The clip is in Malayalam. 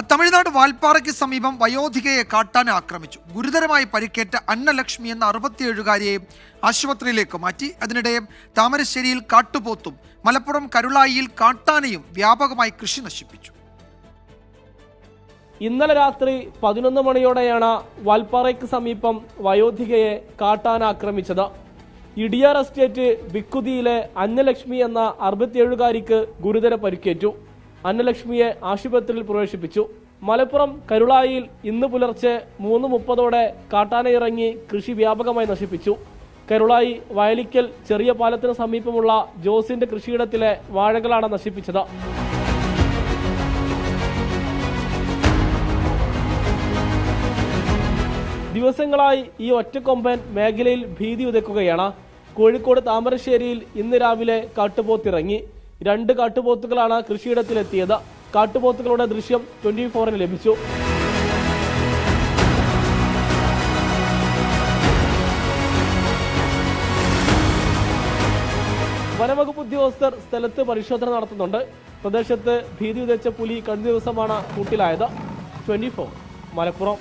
തമിഴ്നാട് വാൽപ്പാറയ്ക്ക് സമീപം വയോധികയെ കാട്ടാൻ ആക്രമിച്ചു. ഗുരുതരമായി പരിക്കേറ്റ അന്നലക്ഷ്മി എന്ന അറുപത്തിയേഴുകാരിയെ ആശുപത്രിയിലേക്ക് മാറ്റി. അതിനിടെ താമരശ്ശേരിയിൽ കാട്ടുപോത്തും മലപ്പുറം കരുളായിയിൽ കാട്ടാനയും വ്യാപകമായി കൃഷി നശിപ്പിച്ചു. ഇന്നലെ രാത്രി പതിനൊന്ന് മണിയോടെയാണ് വാൽപ്പാറയ്ക്ക് സമീപം വയോധികയെ കാട്ടാൻ ആക്രമിച്ചത്. ഇടിയാർ എസ്റ്റേറ്റ് ബിക്കുതിയിലെ അന്നലക്ഷ്മി എന്ന അറുപത്തിയേഴുകാരിക്ക് ഗുരുതര പരിക്കേറ്റു. അന്നലക്ഷ്മിയെ ആശുപത്രിയിൽ പ്രവേശിപ്പിച്ചു. മലപ്പുറം കരുളായിൽ ഇന്ന് പുലർച്ചെ മൂന്ന് മുപ്പതോടെ കാട്ടാന ഇറങ്ങി കൃഷി വ്യാപകമായി നശിപ്പിച്ചു. കരുളായി വയലിക്കൽ ചെറിയ പാലത്തിന് സമീപമുള്ള ജോസിന്റെ കൃഷിയിടത്തിലെ വാഴകളാണ് നശിപ്പിച്ചത്. ദിവസങ്ങളായി ഈ ഒറ്റക്കൊമ്പൻ മേഖലയിൽ ഭീതി ഉതയ്ക്കുകയാണ് കോഴിക്കോട് താമരശ്ശേരിയിൽ ഇന്ന് രാവിലെ കാട്ടുപോത്തിറങ്ങി. രണ്ട് കാട്ടുപോത്തുകളാണ് കൃഷിയിടത്തിലെത്തിയത്. കാട്ടുപോത്തുകളുടെ ദൃശ്യം ട്വന്റി ഫോറിന് ലഭിച്ചു. വനവകുപ്പ് ഉദ്യോഗസ്ഥർ സ്ഥലത്ത് പരിശോധന നടത്തുന്നുണ്ട്. പ്രദേശത്ത് ഭീതി വിതച്ച പുലി കഴിഞ്ഞ ദിവസമാണ് കൂട്ടിലായത്. Twenty four Malappuram.